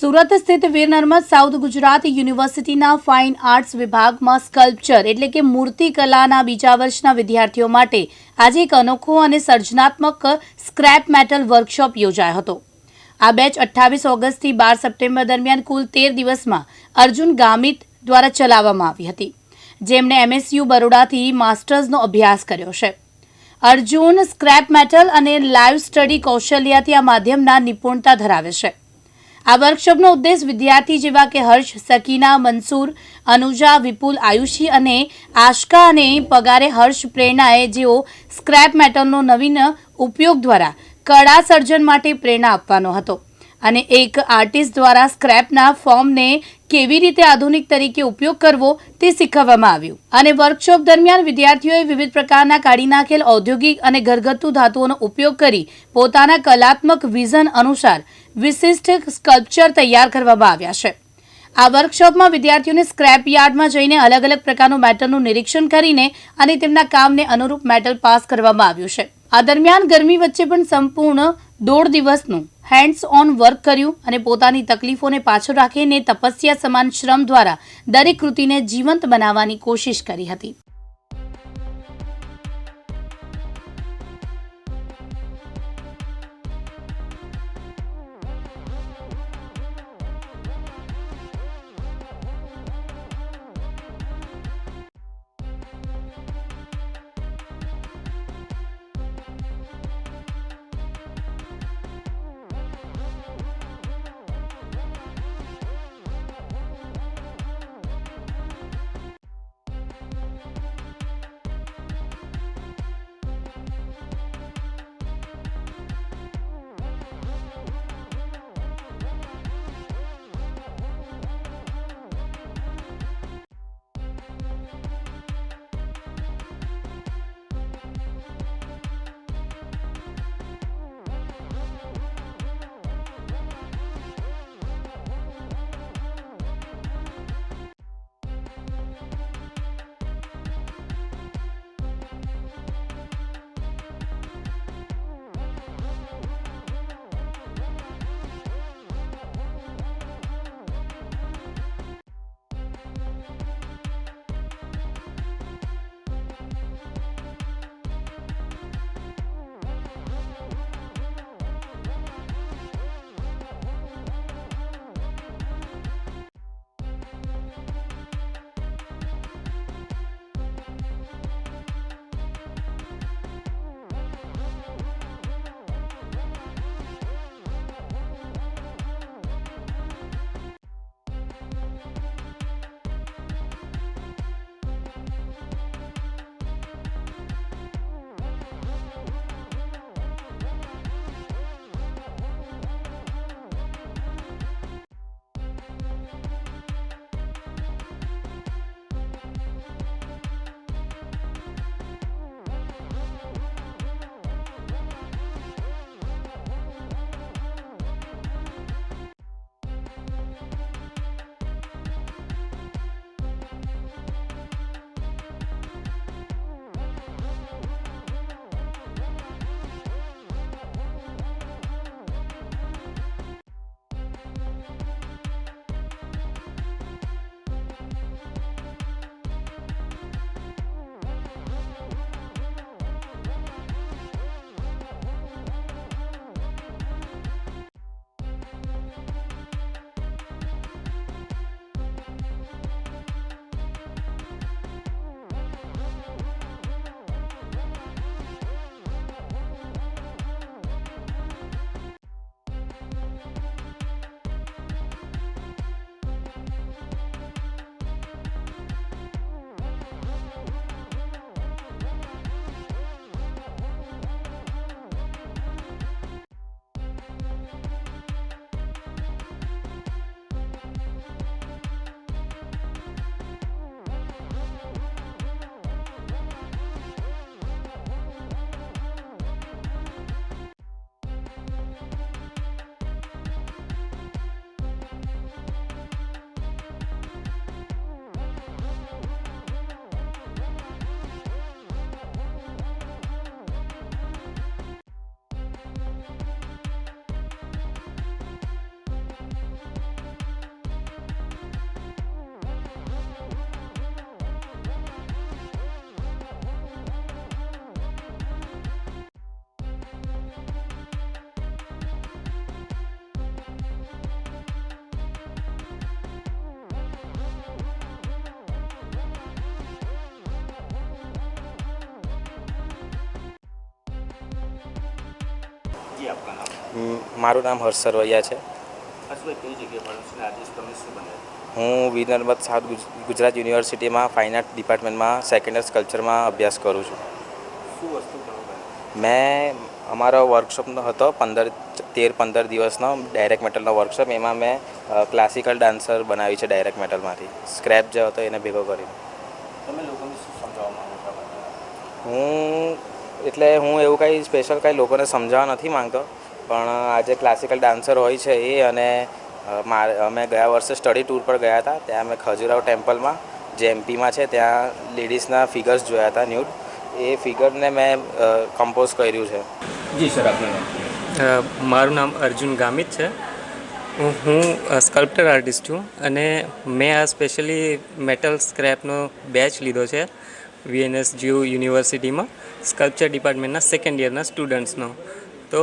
સુરત સ્થિત વીર નર્મદ સાઉથ ગુજરાત યુનિવર્સિટીના fine arts વિભાગમાં સ્કલ્પચર એટલે કે મૂર્તિ કલાના બીજા વર્ષના વિદ્યાર્થીઓ માટે આજે એક અનોખો અને સર્જનાત્મક સ્ક્રેપ મેટલ વર્કશોપ યોજાયો હતો. આ બેચ અઠ્ઠાવીસ ઓગસ્ટથી બાર સપ્ટેમ્બર દરમિયાન કુલ તેર દિવસમાં અર્જુન ગામિત દ્વારા ચલાવવામાં આવી હતી, જેમણે એમએસયુ બરોડાથી માસ્ટર્સનો અભ્યાસ કર્યો છે. અર્જુન સ્ક્રેપ મેટલ અને લાઈવ સ્ટડી કૌશલ્યથી આ માધ્યમના નિપુણતા ધરાવે છે. આ વર્કશોપનો ઉદ્દેશ વિદ્યાર્થી જેવા કે હર્ષ, સકીના મંસૂર અનુજા, વિપુલ, આયુષી અને આશકા અને પગારે હર્ષ પ્રેરણાએ જેઓ સ્ક્રેપ મેટલનો નવીન ઉપયોગ દ્વારા કળા સર્જન માટે પ્રેરણા આપવાનો હતો. અને એક આર્ટિસ્ટ દ્વારા સ્ક્રેપના ફોર્મને કેવી રીતે આધુનિક તરીકે ઉપયોગ કરવો તે શીખવવામાં આવ્યું. અને વર્કશોપ દરમિયાન વિદ્યાર્થીઓએ વિવિધ પ્રકારના કાઢી નાખેલ ઔદ્યોગિક અને ઘરગથ્થુ ધાતુઓનો ઉપયોગ કરી પોતાના કલાત્મક વિઝન અનુસાર વિશિષ્ટ સ્કલ્પચર તૈયાર કરવામાં આવ્યા છે. આ વર્કશોપમાં વિદ્યાર્થીઓને સ્ક્રેપ યાર્ડમાં જઈને અલગ અલગ પ્રકારનું મેટલનું નિરીક્ષણ કરીને અને તેમના કામને અનુરૂપ મેટલ પાસ કરવામાં આવ્યું છે. આ દરમિયાન ગરમી વચ્ચે પણ સંપૂર્ણ દોઢ દિવસનું હેન્ડ્સ ઓન વર્ક કર્યું અને પોતાની તકલીફોને પાછળ રાખીને તપસ્યા સમાન શ્રમ દ્વારા દરેક કૃતિને જીવંત બનાવવાની કોશિશ કરી હતી. જી આપકા નામ મારું નામ હર્ષ સરવૈયા છે. હર્ષભાઈ કઈ જગ્યાએ ભણો છો આજે તમે શું બન્યા હું વિનર્મદ સાઉથ ગુજરાત યુનિવર્સિટીમાં ફાઇન આર્ટ ડિપાર્ટમેન્ટમાં સેકન્ડ યર કલ્ચરમાં અભ્યાસ કરું છું. શું વસ્તુ તમે મેં અમારો વર્કશોપનો હતો પંદર તેર પંદર દિવસનો ડાયરેક્ટ મેટલનો વર્કશોપ એમાં મેં ક્લાસિકલ ડાન્સર બનાવી છે ડાયરેક્ટ મેટલમાંથી સ્ક્રેપ જે હતો એને ભેગો કરીને તમે લોકોને શું સમજાવવા માંગો છો હું એટલે હું એવું કંઈ સ્પેશિયલ કંઈ લોકોને સમજાવવા નથી માંગતો. પણ આ જે ક્લાસિકલ ડાન્સર હોય છે એ અને અમે ગયા વર્ષે સ્ટડી ટૂર પર ગયા હતા. ત્યાં અમે ખજુરાવ ટેમ્પલમાં જે એમપીમાં છે ત્યાં લેડીઝના ફિગર્સ જોયા હતા ન્યૂડ એ ફિગરને મેં કમ્પોઝ કર્યું છે. જી સર આપનું નામ? મારું નામ અર્જુન ગામિત છે. હું હું સ્કલ્પ્ટર આર્ટિસ્ટ છું અને મેં આ સ્પેશિયલી મેટલ સ્ક્રેપનો બેચ લીધો છે. વીએનએસ જીયુ યુનિવર્સિટીમાં સ્કલ્પચર ડિપાર્ટમેન્ટના સેકન્ડ યરના સ્ટુડન્ટ્સનો તો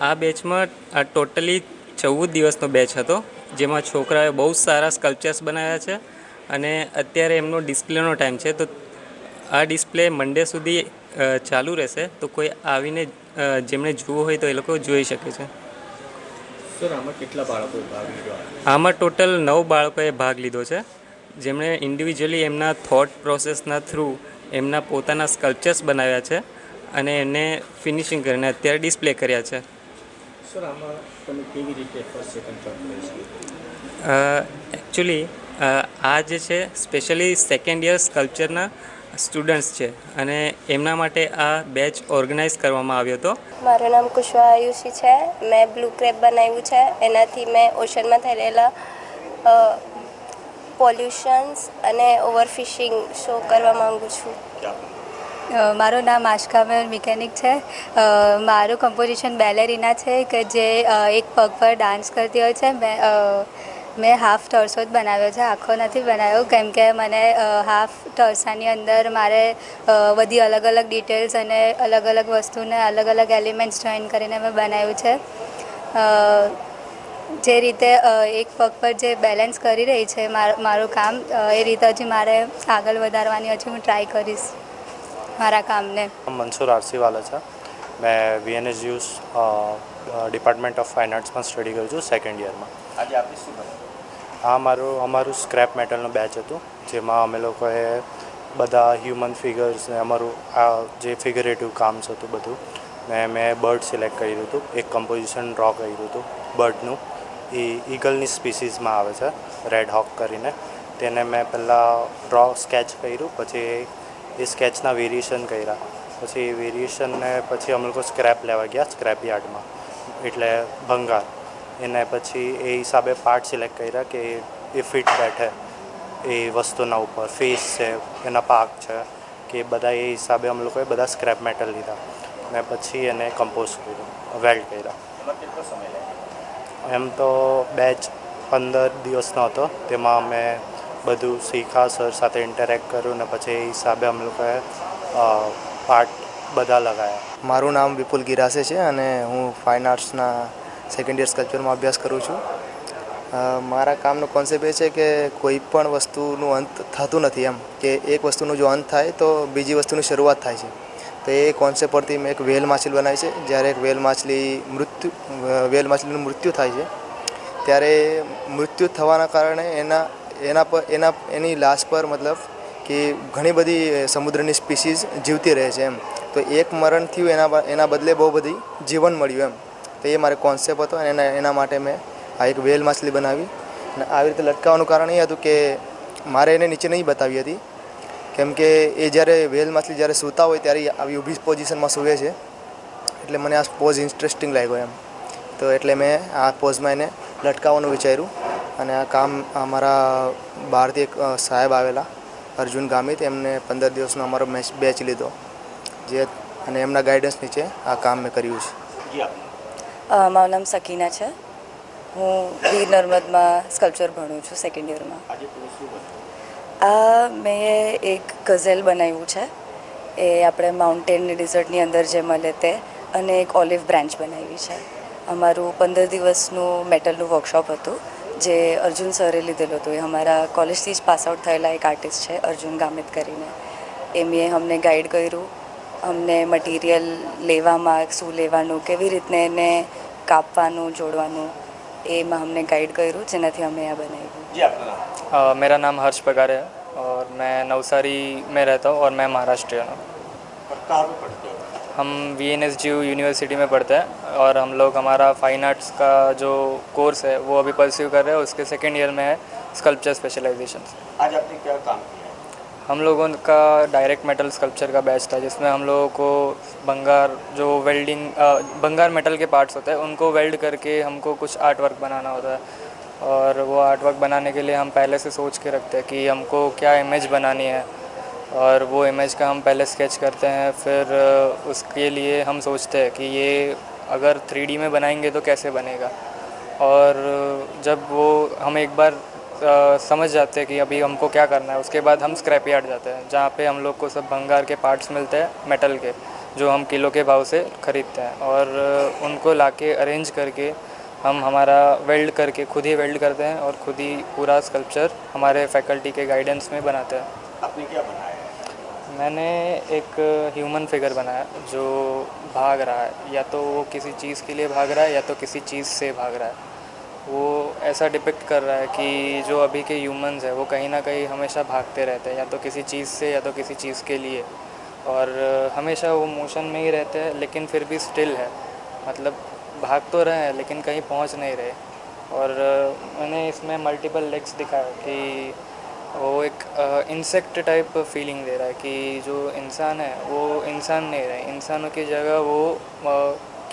આ બેચમાં આ ટોટલી ચૌદ દિવસનો બેચ હતો જેમાં છોકરાઓએ બહુ સારા સ્કલ્પચર્સ બનાવ્યા છે અને અત્યારે એમનો ડિસ્પ્લેનો ટાઈમ છે. તો આ ડિસ્પ્લે મંડે સુધી ચાલુ રહેશે. તો કોઈ આવીને જેમણે જોવું હોય તો એ લોકો જોઈ શકે છે. સર આમાં કેટલા બાળકોએ ભાગ લીધો? આમાં ટોટલ નવ બાળકોએ ભાગ લીધો છે. જેમણે ઇન્ડિવિજ્યુઅલી એમના થોટ પ્રોસેસના થ્રુ એમના પોતાના સ્કલ્પચર્સ બનાવ્યા છે અને એને ફિનિશિંગ કરીને અત્યારે ડિસ્પ્લે કર્યા છે. સર આમાં તમે કેવી રીતે ફર્સ્ટ સેકન્ડ થર્ડ પ્લેસ લીધું એકચ્યુઅલી આ જે છે સ્પેશિયલી સેકન્ડ યર સ્કલ્પચરના સ્ટુડન્ટ્સ છે અને એમના માટે આ બેચ ઓર્ગેનાઇઝ કરવામાં આવ્યો હતો. મારું નામ કુશવા આયુષી છે. મેં બ્લુ ક્રેપ બનાવ્યું છે. એનાથી મેં ઓશનમાં થયેલા પોલ્યુશન્સ અને ઓવરફિશિંગ શો કરવા માગું છું. મારું નામ આશકાબેન મિકેનિક છે. મારું કમ્પોઝિશન બેલેરીના છે, કે જે એક પગ પર ડાન્સ કરતી હોય છે. મેં મેં હાફ ટર્સો જ બનાવ્યો છે. આખો નથી બનાવ્યો, કેમ કે મને હાફ ટર્સાની અંદર મારે બધી અલગ અલગ ડિટેલ્સ અને અલગ અલગ વસ્તુને અલગ અલગ એલિમેન્ટ્સ જોઈન કરીને મેં બનાવ્યું છે. જે રીતે એક પગ પર જે બેલેન્સ કરી રહી છે માર- મારું કામ એ રીતે હજી મારે આગળ વધારવાની હજી હું ટ્રાય કરીશ મારા કામને. મનસુર આરસીવાલા છે. મેં વીએનએસ યુસ ડિપાર્ટમેન્ટ ઓફ ફાઇન આર્ટ્સમાં સ્ટડી કરું છું સેકન્ડ યરમાં આજે આપણે શું આ મારું અમારું સ્ક્રેપ મેટલનું બેચ હતું જેમાં અમે લોકોએ બધા હ્યુમન ફિગર્સ ને અમારું આ જે ફિગરેટિવ કામ્સ હતું બધું મેં મેં બર્ડ સિલેક્ટ કર્યું હતું એક કમ્પોઝિશન ડ્રો કર્યું હતું બર્ડનું એ ઈગલની સ્પીસીસમાં આવે છે રેડ હોક કરીને. તેને મેં પહેલાં ડ્રો સ્કેચ કર્યું, પછી એ સ્કેચના વેરિએશન કર્યા. પછી એ વેરિએશનને પછી અમે લોકો સ્ક્રેપ લેવા ગયા સ્ક્રેપ યાર્ડમાં એટલે ભંગાર. એને પછી એ હિસાબે પાર્ટ સિલેક્ટ કર્યા કે એ ફિટ બેઠે. એ વસ્તુના ઉપર ફેસ છે, એના પાક છે, કે બધા એ હિસાબે અમે લોકોએ બધા સ્ક્રેપ મેટલ લીધા. ને પછી એને કમ્પોઝ કર્યું વેલ્ડ કર્યા. એમાં લાગ્યો તો બેચ પંદર દિવસનો હતો. તેમાં અમે બધું શીખા, સર સાથે ઇન્ટરેક્ટ કર્યું ને પછી એ હિસાબે અમે લોકોએ પાર્ટ બધા લગાવ્યા મારું નામ વિપુલ ગિરાસે છે અને હું ફાઇન આર્ટ્સના સેકન્ડ યર સ્કલ્પચરમાં અભ્યાસ કરું છું. મારા કામનો કોન્સેપ્ટ એ છે કે કોઈ પણ વસ્તુનું અંત થતું નથી એમ. કે એક વસ્તુનું જો અંત થાય તો બીજી વસ્તુની શરૂઆત થાય છે. તો એ કોન્સેપ્ટ પરથી મેં એક વેલ માછલી બનાવી છે. જ્યારે એક વેલ માછલી મૃત્યુ વેલ માછલીનું મૃત્યુ થાય છે, ત્યારે મૃત્યુ થવાના કારણે એના એના પર એના, એની લાશ પર મતલબ કે ઘણી બધી સમુદ્રની સ્પીસીઝ જીવતી રહે છે એમ. તો એક મરણ થયું એના એના બદલે બહુ બધી જીવન મળ્યું એમ. તો એ મારે કોન્સેપ્ટ હતો અને એના એના માટે મેં આ એક વેલ માછલી બનાવી. અને આવી રીતે લટકાવવાનું કારણ એ હતું કે મારે એને નીચે નહીં બતાવી હતી. કેમ કે એ જ્યારે વેલ માછલી જ્યારે સૂતા હોય ત્યારે એ આવી ઊભી પોઝિશનમાં સૂવે છે. એટલે મને આ પોઝ ઇન્ટરેસ્ટિંગ લાગ્યો એમ. તો એટલે મેં આ પોઝમાં એને લટકાવવાનું વિચાર્યું અને આ કામ અમારા બહારથી એક સાહેબ આવેલા અર્જુન ગામિત એમને પંદર દિવસનો અમારો મેચ બેચ લીધો. જે અને એમના ગાઈડન્સ નીચે આ કામ મેં કર્યું છે. જી મારું નામ સકીના છે. હું વીર નર્મદમાં સ્કલ્પચર ભણું છું સેકન્ડ યરમાં આ મેં એક ગઝલ બનાવ્યું છે. એ આપણે માઉન્ટેન ડિઝર્ટની અંદર જે મળે તે અને એક ઓલિવ બ્રાન્ચ બનાવી છે. અમારું પંદર દિવસનું મેટલનું વર્કશોપ હતું, જે અર્જુન સરે લીધેલું હતું. એ અમારા કોલેજથી જ પાસ આઉટ થયેલા એક આર્ટિસ્ટ છે, અર્જુન ગામિત કરીને. એમણે અમને ગાઈડ કર્યું, અમને મટીરિયલ લેવામાં, શું લેવાનું, કેવી રીતને એને કાપવાનું, જોડવાનું એમાં અમને ગાઈડ કર્યું જેનાથી અમે આ બનાવ્યું अ, मेरा नाम हर्ष पगार है और मैं नवसारी में रहता हूँ और मैं महाराष्ट्रियन हूँ और कहाँ पे पढ़ते हो हम V N S G U university में पढ़ते हैं और हम लोग हमारा फाइन आर्ट्स का जो कोर्स है वो अभी परस्यू कर रहे हैं उसके सेकेंड ईयर में है स्कल्पचर स्पेशलाइजेशन आज आपने क्या काम किया है हम लोगों का डायरेक्ट मेटल स्कल्पचर का बैच था, जिसमें हम लोगों को बंगार, जो वेल्डिंग बंगार मेटल के पार्ट्स होते हैं, उनको वेल्ड करके हमको कुछ आर्ट वर्क बनाना होता है। और वो आर्ट वर्क बनाने के लिए हम पहले से सोच के रखते हैं कि हमको क्या इमेज बनानी है। और वो इमेज का हम पहले स्केच करते हैं, फिर उसके लिए हम सोचते हैं कि ये अगर थ्री में बनाएँगे तो कैसे बनेगा। और जब वो, हम एक बार समझ जाते हैं कि अभी हमको क्या करना है। उसके बाद हम स्क्रैप यार्ड जाते हैं जहाँ पे हम लोग को सब भंगार के पार्ट्स मिलते हैं मेटल के जो हम किलो के भाव से ख़रीदते हैं। और उनको लाके अरेंज करके हम हमारा वेल्ड करके खुद ही वेल्ड करते हैं और खुद ही पूरा स्कल्पचर हमारे फैकल्टी के गाइडेंस में बनाते हैं। आपने क्या बनाया? है मैंने एक ह्यूमन फिगर बनाया जो भाग रहा है। या तो वो किसी चीज़ के लिए भाग रहा है या तो किसी चीज़ से भाग रहा है। वो ऐसा डिपिक्ट कर रहा है कि जो अभी के ह्यूमंस है, वो कहीं ना कहीं हमेशा भागते रहते हैं, या तो किसी चीज़ से या तो किसी चीज़ के लिए। और हमेशा वो मोशन में ही रहते हैं, लेकिन फिर भी स्टिल है। मतलब भाग तो रहे हैं, लेकिन कहीं पहुँच नहीं रहे। और मैंने इसमें मल्टीपल लेग्स दिखाया कि वो एक इंसेक्ट टाइप फीलिंग दे रहा है कि जो इंसान है, वो इंसान नहीं रहे। इंसानों की जगह वो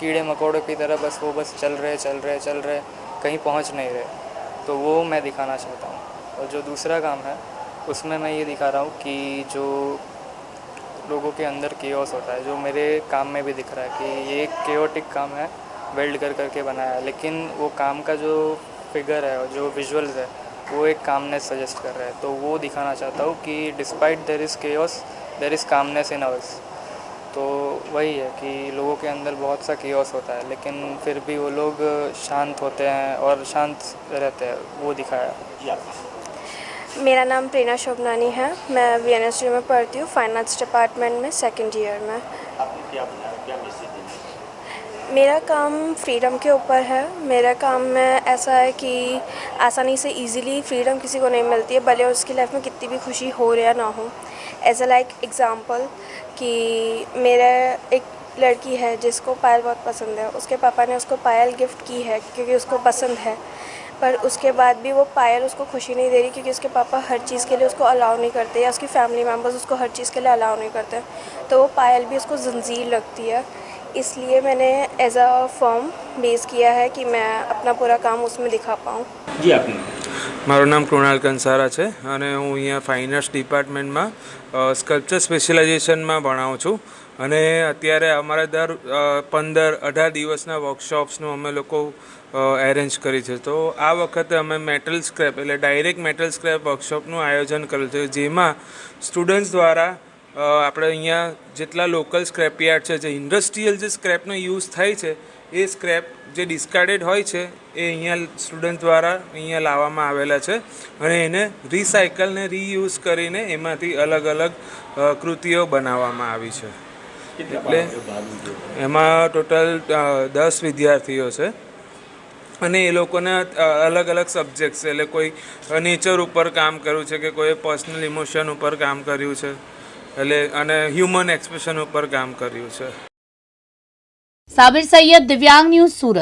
कीड़े मकोड़ों की तरह बस वो बस चल रहे चल रहे चल रहे, कहीं पहुँच नहीं रहे। तो वो मैं दिखाना चाहता हूँ। और जो दूसरा काम है, उसमें मैं ये दिखा रहा हूँ कि जो लोगों के अंदर केओस होता है, जो मेरे काम में भी दिख रहा है कि ये केओटिक काम है, वेल्ड कर करके बनाया है। लेकिन वो काम का जो फिगर है और जो विजुअल्स है, वो एक कामनेस सजेस्ट कर रहा है। तो वो दिखाना चाहता हूँ कि despite there is chaos there is calmness in ours तो वही है कि लोगों के अंदर बहुत सा केओस होता है लेकिन फिर भी वो लोग शांत होते हैं और शांत रहते हैं वो दिखाया। मेरा नाम प्रेरणा शोभनानी है मैं वी एन एस में पढ़ती हूँ फाइन आर्ट्स डिपार्टमेंट में सेकेंड ईयर में। आपने क्या बनाया क्या मैसेज मेरा काम फ्रीडम के ऊपर है मेरा काम में ऐसा है कि आसानी से इजीली फ्रीडम किसी को नहीं मिलती है भले उसकी लाइफ में कितनी भी खुशी हो या ना हो। एज अ लाइक एग्ज़ाम्पल कि मेरा एक लड़की है जिसको पायल बहुत पसंद है। उसके पापा ने उसको पायल गिफ्ट की है क्योंकि उसको पसंद है। पर उसके बाद भी वो पायल उसको खुशी नहीं दे रही क्योंकि उसके पापा हर चीज़ के लिए उसको अलाउ नहीं करते या उसकी फैमिली मेंबर्स उसको हर चीज़ के लिए अलाउ नहीं करते। तो वो पायल भी उसको जंजीर लगती है। इसलिए मैंने एज अ फॉर्म बेस किया है कि मैं अपना पूरा काम उसमें दिखा पाऊँ। जी, आपने। મારું નામ કૃણાલ કંસારા છે અને હું અહીંયા ફાઇન આર્ટ્સ ડિપાર્ટમેન્ટમાં સ્કલ્પચર સ્પેશિયલાઇઝેશનમાં ભણાવું છું. અને અત્યારે અમારે દર પંદર, અઢાર દિવસના વર્કશોપ્સનું અમે લોકો એરેન્જ કરી છે. તો આ વખતે અમે મેટલ સ્ક્રેપ એટલે ડાયરેક્ટ મેટલ સ્ક્રેપ વર્કશોપનું આયોજન કર્યું છે, જેમાં સ્ટુડન્ટ્સ દ્વારા આપણે અહીંયા જેટલા લોકલ સ્ક્રેપ યાર્ડ છે, જે ઇન્ડસ્ટ્રીયલ જે સ્ક્રેપનો યુઝ થાય છે, એ સ્ક્રેપ જે ડિસ્કાર્ડેડ હોય છે એ અહીંયા સ્ટુડન્ટ દ્વારા અહીંયા લાવવામાં આવેલા છે અને એને રિસાયકલ ને રીયુઝ કરીને એમાંથી અલગ અલગ કૃતિઓ બનાવવામાં આવી છે. એટલે એમાં ટોટલ દસ વિદ્યાર્થીઓ છે. અને એ લોકોને અલગ અલગ સબ્જેક્ટ છે. એટલે કોઈ નેચર ઉપર કામ કર્યું છે કે કોઈ પર્સનલ ઇમોશન ઉપર કામ કર્યું છે. એટલે અને હ્યુમન એક્સપ્રેશન ઉપર કામ કર્યું છે. સાબિર સૈયદ દિવ્યાંગ ન્યૂઝ સુરત.